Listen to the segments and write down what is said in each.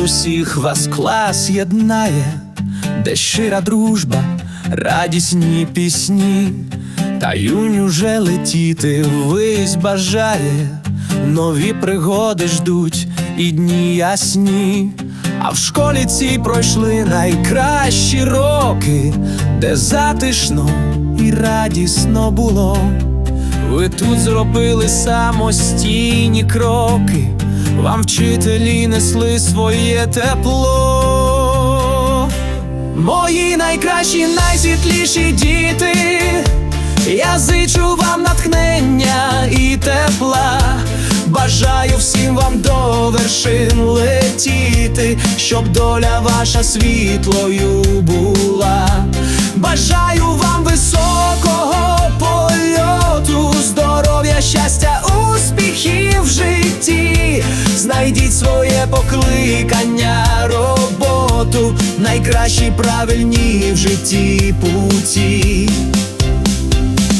нас усіх вас клас єднає, де щира дружба, радісні пісні, та юнь уже летіти ввись бажає, нові пригоди ждуть і дні ясні. А в школі цій пройшли найкращі роки, де затишно і радісно було. Ви тут зробили самостійні кроки, вам вчителі несли своє тепло. Мої найкращі, найсвітліші діти, я зичу вам натхнення і тепла. Бажаю всім вам до вершин летіти, щоб доля ваша світлою була. Бажаю вам високого покликання, роботу, найкращі правильні в житті путі.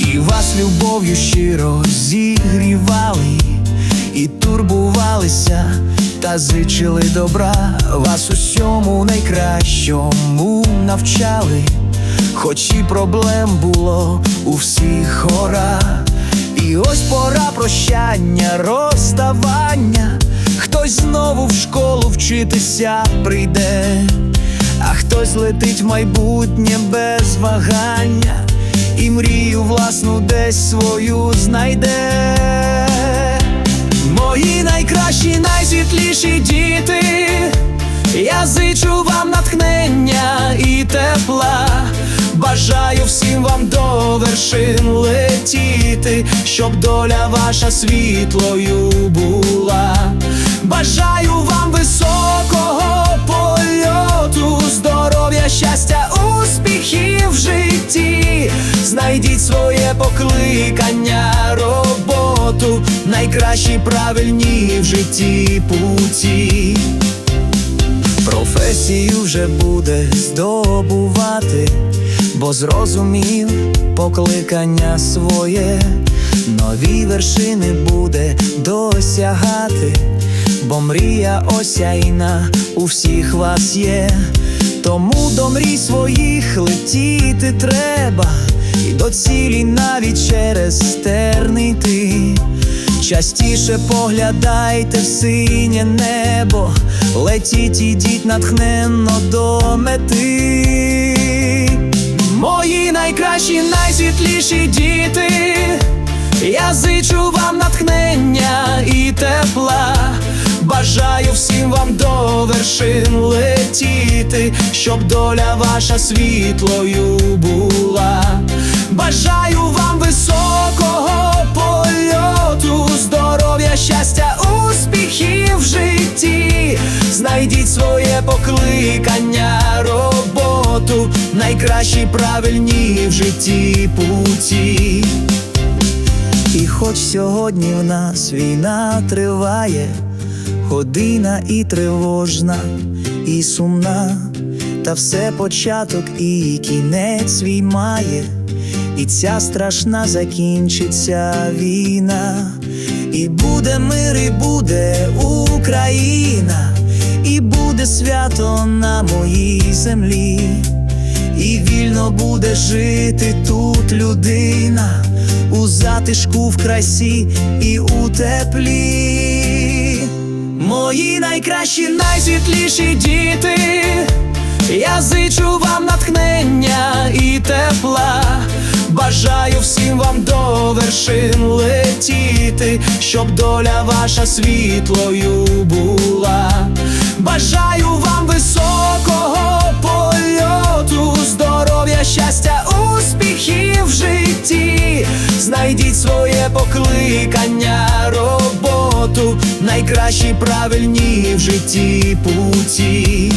І вас любов'ю щиро зігрівали, і турбувалися, та зичили добра, вас усьому найкращому навчали, хоч і проблем було у всіх гора. І ось пора прощання, розставання, хтось знову в школу вчитися прийде, а хтось летить в майбутнє без вагання і мрію власну десь свою знайде. Мої найкращі, найсвітліші діти, я зичу вам натхнення і тепла. Бажаю всім вам до вершин летіти, щоб доля ваша світлою була. Бажаю вам високого польоту, здоров'я, щастя, успіхів в житті. Знайдіть своє покликання, роботу, найкращі правильні в житті путі. Професію вже буде здобувати, бо зрозумів покликання своє, нові вершини буде досягати, бо мрія осяйна у всіх вас є, тому до мрій своїх летіти треба, і до цілі навіть через терни йти. Частіше поглядайте в синє небо, летіть ідіть натхненно до мети. Мої найкращі, найсвітліші діти, я зичу вам натхнення і тепла. Бажаю всім вам до вершин летіти, щоб доля ваша світлою була. Бажаю вам високого польоту, здоров'я, щастя, успіхів в житті. Знайдіть своє покликання, роботу, найкращі правильні в житті путі. І хоч сьогодні в нас війна триває, година і тривожна, і сумна, та все початок і кінець свій має, і ця страшна закінчиться війна, і буде мир, і буде Україна, і буде свято на моїй землі. І вільно буде жити тут людина у затишку в красі і у теплі. Мої найкращі, найсвітліші діти, я зичу вам натхнення і тепла. Бажаю всім вам до вершин летіти, щоб доля ваша світлою була. Бажаю вам високого польоту, здоров'я, щастя, успіхів в житті. Знайдіть своє покликання, роботу, найкращі правильні в житті путі.